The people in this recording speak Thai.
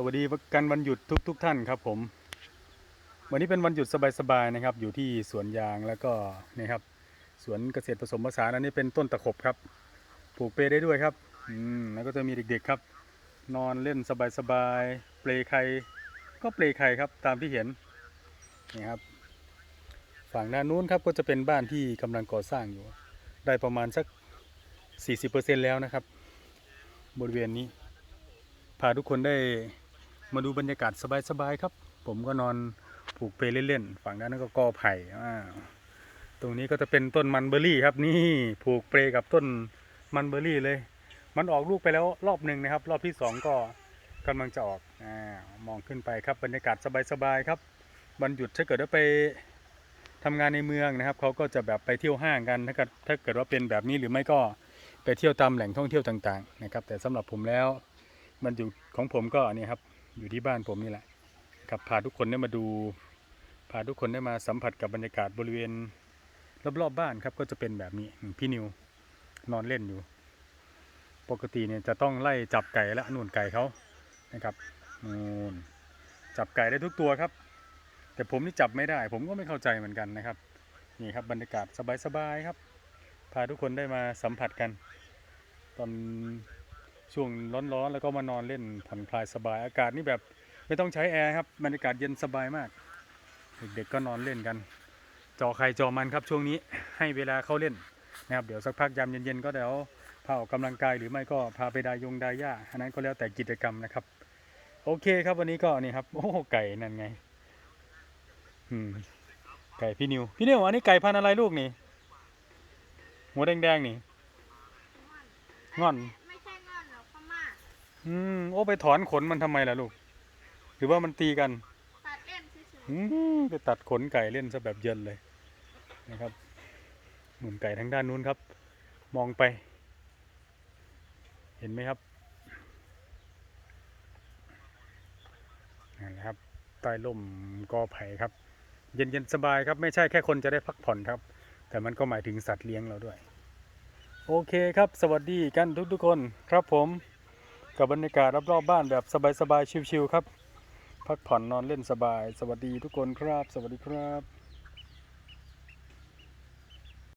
สวัสดีกันวันหยุดทุกทุกๆท่านครับผม วันนี้เป็นวันหยุดสบายๆนะครับ อยู่ที่สวนยางแล้วก็นี่ครับสวนเกษตรผสมผสานอันนี้เป็นต้นตะขบครับปลูกเปรย์ได้ด้วยครับอืมแล้วก็จะมีเด็กๆครับ นอนเล่นสบายๆเปลไข่ก็เปลไข่ครับตามที่เห็นนี่ครับ ฝั่งด้านนู้นครับก็จะเป็นบ้านที่กำลังก่อสร้างอยู่ ได้ประมาณสัก 40%แล้วนะครับ บริเวณนี้พาทุกคนได้ มาดูบรรยากาศสบายๆครับ ผมก็นอนผูกเปลเล่นๆ ฝั่งด้านนั้นก็กอไผ่ตรงนี้ก็จะเป็นต้นมันเบอร์รี่ครับนี่ผูกเปลกับต้นมันเบอร์รี่เลย มันออกลูกไปแล้วรอบหนึ่งนะครับ รอบที่สองก็กำลังจะออกอมองขึ้นไปครับบรรยากาศสบายๆครับวันหยุดถ้าเกิดว่าไปทำงานในเมืองนะครับเขาก็จะแบบไปเที่ยวห้างกันถ้าเกิดถ้าเกิดว่าเป็นแบบนี้หรือไม่ก็ไปเที่ยวตามแหล่งท่องเที่ยวต่างๆนะครับแต่สำหรับผมแล้วมันอยู่ของผมก็นี่ครับ อยู่ที่บ้านผมนี่แหละครับพาทุกคนได้มาดู พาทุกคนได้มาสัมผัสกับบรรยากาศบริเวณรอบๆบ้านครับก็จะเป็นแบบนี้พี่นิวนอนเล่นอยู่ ปกติเนี่ยจะต้องไล่จับไก่และนู่นไก่เขานะครับนู่นจับไก่ได้ทุกตัวครับ แต่ผมนี่จับไม่ได้ ผมก็ไม่เข้าใจเหมือนกันนะครับนี่ครับบรรยากาศสบายๆครับ พาทุกคนได้มาสัมผัสกัน ตอน ช่วงร้อนๆ แล้วก็มานอนเล่นผ่อนคลายสบายอากาศนี่แบบไม่ต้องใช้แอร์ครับบรรยากาศเย็นสบายมาก เด็กๆก็นอนเล่นกัน จอใครจอมันครับช่วงนี้ให้เวลาเขาเล่นนะครับเดี๋ยวสักพักยามเย็นๆก็เดี๋ยวพาออกกำลังกายหรือไม่ก็พาไปดายงดายาอันนั้นก็แล้วแต่กิจกรรมนะครับ โอเคครับวันนี้ก็นี่ครับ โอ้ไก่นั่นไงอืมไก่พี่นิว พี่นิวอันนี้ไก่พันธุ์อะไรลูกนี่หัวแดงๆนี่งอน อืมโอ้ไปถอนขนมันทำไมล่ะลูก หรือว่ามันตีกันตัดเล่นเฉยอืมไปตัดขนไก่เล่นซะแบบเยินเลยนะครับ หมุนไก่ทางด้านนู้นครับ มองไป เห็นไหมครับนั่นแหละครับใต้ร่มกอไผ่ครับ เย็นๆสบายครับ ไม่ใช่แค่คนจะได้พักผ่อนครับ แต่มันก็หมายถึงสัตว์เลี้ยงเราด้วย โอเคครับ สวัสดีกันทุกๆคนครับผม กับบรรยากาศรอบๆบ้านแบบสบายๆชิวๆครับ พักผ่อนนอนเล่นสบาย สวัสดีทุกคนครับ สวัสดีครับ